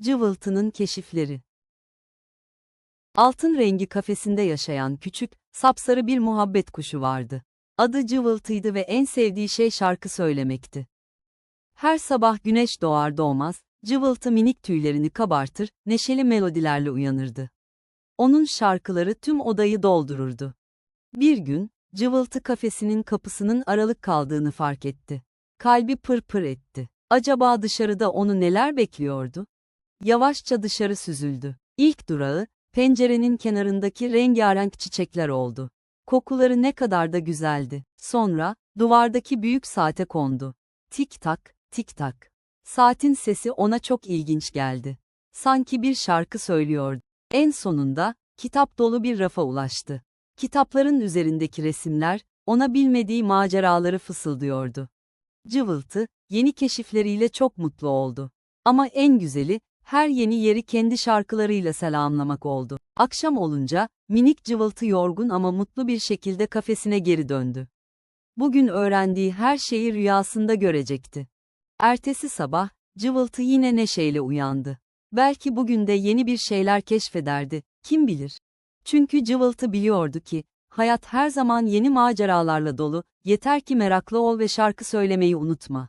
Cıvıltı'nın keşifleri. Altın rengi kafesinde yaşayan küçük, sapsarı bir muhabbet kuşu vardı. Adı Cıvıltı'ydı ve en sevdiği şey şarkı söylemekti. Her sabah güneş doğar doğmaz, Cıvıltı minik tüylerini kabartır, neşeli melodilerle uyanırdı. Onun şarkıları tüm odayı doldururdu. Bir gün, Cıvıltı kafesinin kapısının aralık kaldığını fark etti. Kalbi pır pır etti. Acaba dışarıda onu neler bekliyordu? Yavaşça dışarı süzüldü. İlk durağı, pencerenin kenarındaki rengarenk çiçekler oldu. Kokuları ne kadar da güzeldi. Sonra, duvardaki büyük saate kondu. Tik tak, tik tak. Saatin sesi ona çok ilginç geldi. Sanki bir şarkı söylüyordu. En sonunda, kitap dolu bir rafa ulaştı. Kitapların üzerindeki resimler, ona bilmediği maceraları fısıldıyordu. Cıvıltı, yeni keşifleriyle çok mutlu oldu. Ama en güzeli, her yeni yeri kendi şarkılarıyla selamlamak oldu. Akşam olunca, minik cıvıltı yorgun ama mutlu bir şekilde kafesine geri döndü. Bugün öğrendiği her şeyi rüyasında görecekti. Ertesi sabah, cıvıltı yine neşeyle uyandı. Belki bugün de yeni bir şeyler keşfederdi, kim bilir. Çünkü cıvıltı biliyordu ki, hayat her zaman yeni maceralarla dolu, yeter ki meraklı ol ve şarkı söylemeyi unutma.